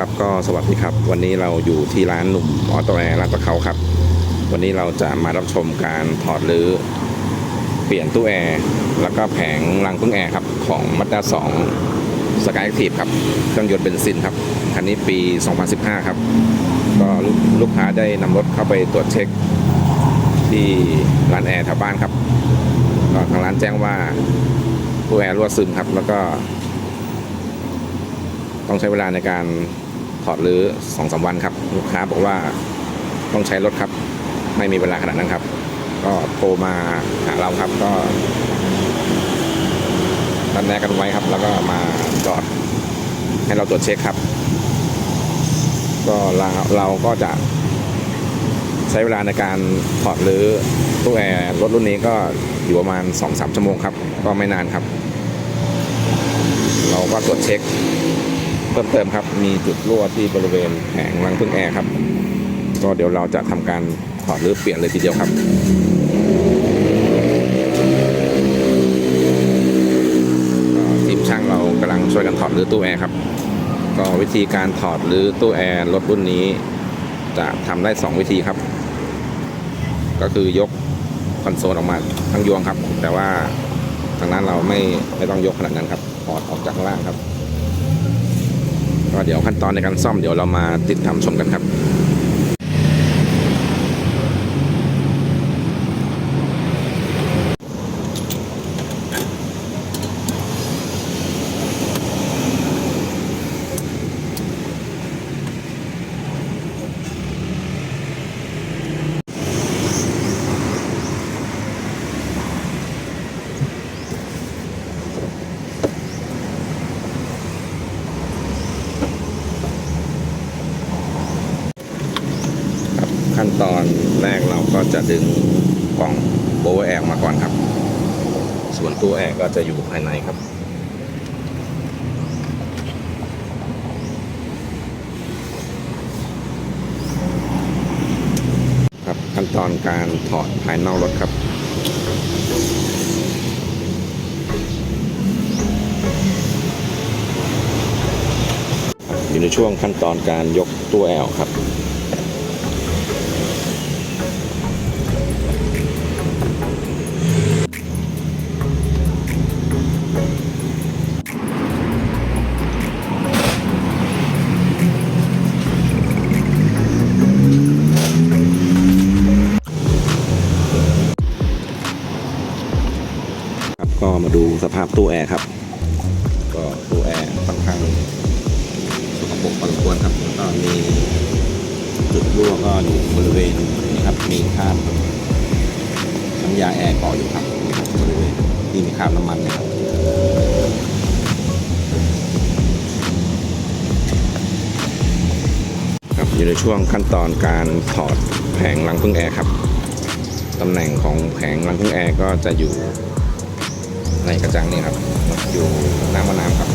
ครับก็สวัสดีครับ วันนี้เราอยู่ที่ร้านหนุ่มออโตแอร์ลาดประเขาครับ วันนี้เราจะมารับชมการถอดรื้อเปลี่ยนตู้แอร์แล้วก็แผงรังพึ่งแอร์ครับของมัตด้า2สกายแอคทีฟครับเครื่องยนต์เบนซินครับคันนี้ปี 2015 ครับ ก็ลูกลูกค้าได้นำรถเข้าไปตรวจเช็คที่ร้านแอร์แถวบ้านครับก็ทางร้านแจ้งว่าตู้แอร์รั่วซึมครับ แล้วก็ต้องใช้เวลาในการ ถอดรื้อสองสาวันครับ ลูกค้าบอกว่าต้องใช้รถครับ ไม่มีเวลาขนาดนั้นครับ ก็โทรมาหาเราครับก็นัดแนะกันไว้ครับ แล้วก็มาจอดให้เราตรวจเช็คครับ ก็เราเราก็จะใช้เวลาในการถอดรื้อตู้แอร์รถรุ่นนี้ก็อยู่ประมาณ 2-3 ชั่วโมงครับ ก็ไม่นานครับ เราก็ตรวจเช็ค เพิ่มเติมครับ มีจุดรั่วที่บริเวณแผงรังพึ่งแอร์ครับ ก็เดี๋ยวเราจะทำการถอดหรือเปลี่ยนเลยทีเดียวครับทีมช่างเรากำลังช่วยกันถอดหรือตู้แอร์ครับ ก็วิธีการถอดหรือตู้แอร์รถรุ่นนี้ จะทำได้ 2 วิธีครับ ก็คือยกคอนโซลออกมาทั้งยวงครับ แต่ว่าทางนั้นเราไม่ไม่ต้องยกขนาดนั้นครับถอดออกจากข้างล่างครับ ก็เดี๋ยวขั้นตอนในการซ่อมเดี๋ยวเรามาติดตามชมกันครับครับ อนแรกเราก็จะดึงกล่องโบว์แอร์ออกมาก่อนครับ ส่วนตู้แอร์ก็จะอยู่ภายในครับครับขั้นตอนการถอดภายนอกรถครับอยู่ในช่วงขั้นตอนการยกตู้แอร์ครับ ภาพตู้แอร์ครับ ก็ตู้แอร์ค่อนข้างสกปรกพอสมควรครับแล้วก็มีจุดรั่วก็อยู่บริเวณนี้ครับ มีคราบน้ำยาแอร์เกาะอยู่ครับนี่ครับบริเวณที่มีคราบน้ำมันนะครับครับอยู่ในช่วงขั้นตอนการถอดแผงรังพึ่งแอร์ครับตำแหน่งของแผงรังพึ่งแอร์ก็จะอยู่ ในกระจังนี่ครับ อยู่น้ำมะน้ำครับ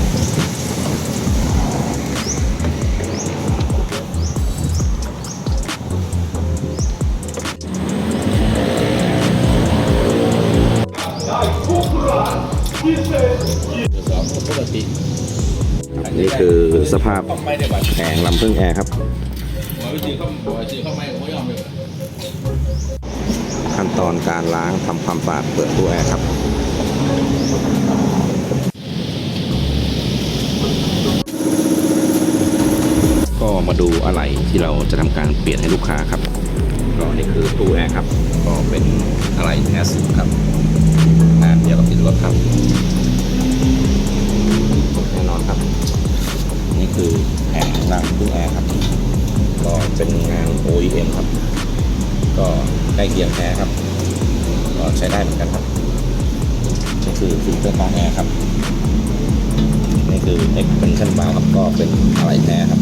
นี่คือสภาพแผงลำพึ่งแอร์ครับขั้นตอนการล้างทำความสะอาดเปิดตู้แอร์ครับ ก็มาดูอะไรที่เราจะทำการเปลี่ยนให้ลูกค้าครับ ก็นี่คือตู้แอร์ครับ ก็เป็นอะไรแท้สุดครับงานเดียวกับติดรถครับแน่นอนครับ นี่คือแผงล่างตู้แอร์ครับ ก็เป็นงาน OEM ครับ ก็ใกล้เคียงแท้ครับ ก็ใช้ได้เหมือนกันครับ คือฟิลเตอร์กรองแอร์ครับ นี่คือ extension valve ครับ ก็เป็นอะไรแท้ครับ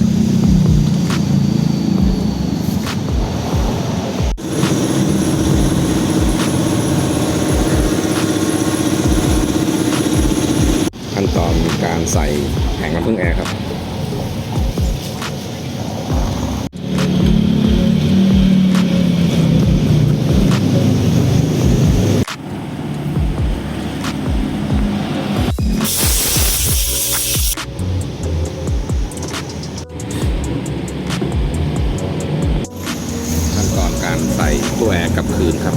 ขั้นตอนการใส่แผงน้ำพึ่งแอร์ครับ ใส่ตัวแอร์กลับคืนครับ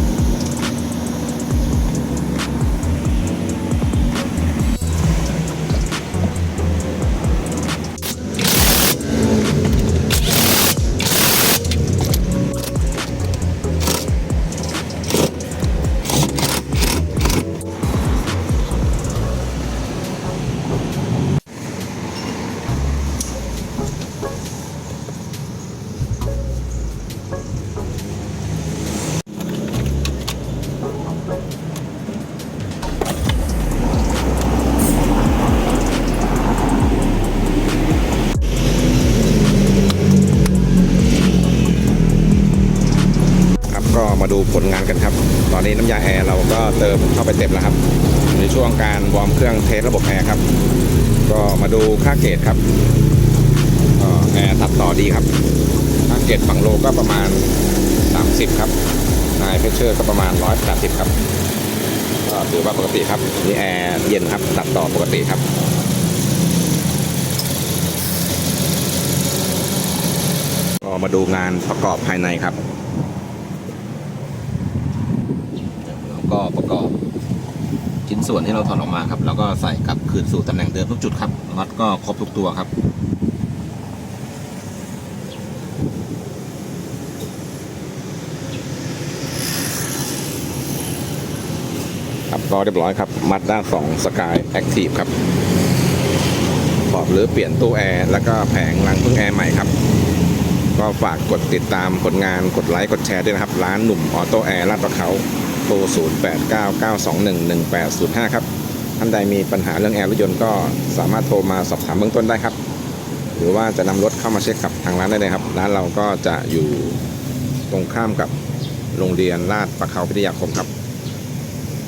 มาดูผลงานกันครับ ตอนนี้น้ำยาแอร์เราก็เติมเข้าไปเต็มแล้วครับ ในช่วงการวอร์มเครื่องเทสระบบแอร์ครับ ก็มาดูค่าเกรดครับแอร์ตัดต่อดีครับค่าเกรดฝั่งโลก็ประมาณ 30 ครับนายเพชเชอร์ก็ประมาณ 180 ครับก็ถือว่าปกติครับนี่แอร์เย็นครับตัดต่อปกติครับก็มาดูงานประกอบภายในครับ แล้วก็ประกอบชิ้นส่วนที่เราถอดออกมาครับ แล้วก็ใส่กลับคืนสู่ตำแหน่งเดิมทุกจุดครับน็อตก็ครบทุกตัวครับครับก็เรียบร้อยครับ มัดด้านสองสกายแอคทีฟครับถอดหรือเปลี่ยนตู้แอร์ แล้วก็แผงรังพึ่งแอร์ใหม่ครับ ก็ฝากกดติดตามผลงานกดไลค์ กดแชร์ด้วยนะครับ ร้านหนุ่มออโต้แอร์ลาดประเขา โทร 0 8 9 9 2 1 1 8 0 5 ครับ ท่านใดมีปัญหาเรื่องแอร์รถยนต์ก็สามารถโทรมาสอบถามเบื้องต้นได้ครับ หรือว่าจะนำรถเข้ามาเช็คกับทางร้านได้เลยครับ ร้านเราก็จะอยู่ตรงข้ามกับโรงเรียนลาดประเขาพิทยาคมครับ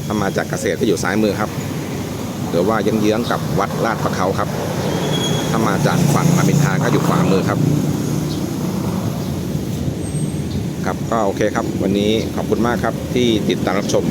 ถ้ามาจากเกษตรก็อยู่ซ้ายมือครับ หรือว่ายังเยื้องกับวัดลาดประเขาครับ ถ้ามาจากฝั่งรามินทาก็อยู่ขวามือครับ ครับ ก็โอเคครับ วันนี้ขอบคุณมากครับที่ติดตามรับชม